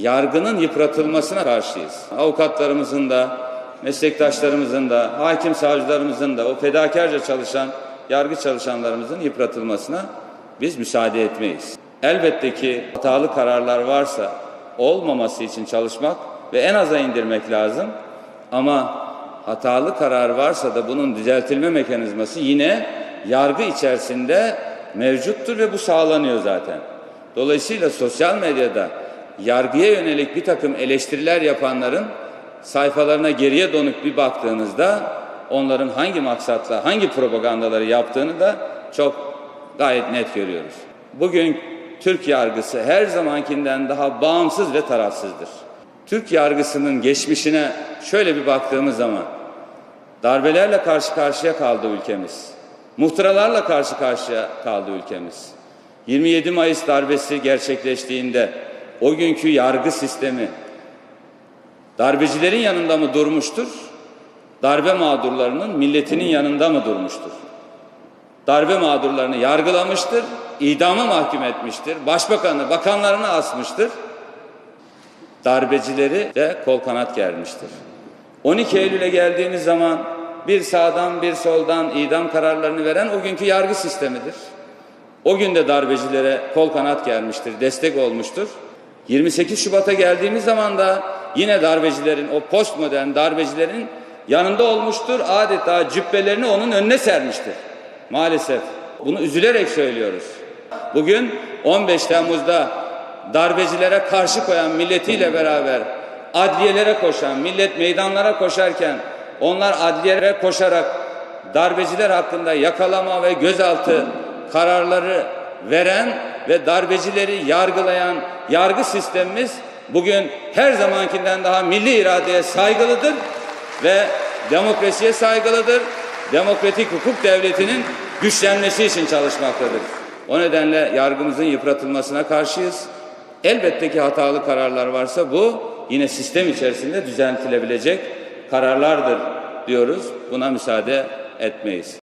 yargının yıpratılmasına karşıyız. Avukatlarımızın da, meslektaşlarımızın da, hakim savcılarımızın da, o fedakarca çalışan yargı çalışanlarımızın yıpratılmasına biz müsaade etmeyiz. Elbette ki hatalı kararlar varsa olmaması için çalışmak ve en aza indirmek lazım. Ama hatalı karar varsa da bunun düzeltilme mekanizması yine yargı içerisinde mevcuttur ve bu sağlanıyor zaten. Dolayısıyla sosyal medyada yargıya yönelik bir takım eleştiriler yapanların sayfalarına geriye dönük bir baktığınızda onların hangi maksatla, hangi propagandaları yaptığını da çok gayet net görüyoruz. Bugün Türk yargısı her zamankinden daha bağımsız ve tarafsızdır. Türk yargısının geçmişine şöyle bir baktığımız zaman darbelerle karşı karşıya kaldı ülkemiz. Muhtıralarla karşı karşıya kaldı ülkemiz. 27 Mayıs darbesi gerçekleştiğinde o günkü yargı sistemi darbecilerin yanında mı durmuştur? Darbe mağdurlarının milletinin yanında mı durmuştur? Darbe mağdurlarını yargılamıştır, idama mahkum etmiştir, başbakanı, bakanlarını asmıştır. Darbecileri de kol kanat germiştir. 12 Eylül'e geldiğiniz zaman bir sağdan bir soldan idam kararlarını veren o günkü yargı sistemidir. O gün de darbecilere kol kanat gelmiştir, destek olmuştur. 28 Şubat'a geldiğimiz zaman da yine darbecilerin, o postmodern darbecilerin yanında olmuştur. Adeta cübbelerini onun önüne sermiştir. Maalesef. Bunu üzülerek söylüyoruz. Bugün 15 Temmuz'da darbecilere karşı koyan milletiyle beraber adliyelere koşan, millet meydanlara koşarken onlar adliyelere koşarak darbeciler hakkında yakalama ve gözaltı kararları veren ve darbecileri yargılayan yargı sistemimiz bugün her zamankinden daha milli iradeye saygılıdır ve demokrasiye saygılıdır. Demokratik hukuk devletinin güçlenmesi için çalışmaktadır. O nedenle yargımızın yıpratılmasına karşıyız. Elbette ki hatalı kararlar varsa bu yine sistem içerisinde düzeltilebilecek kararlardır diyoruz. Buna müsaade etmeyiz.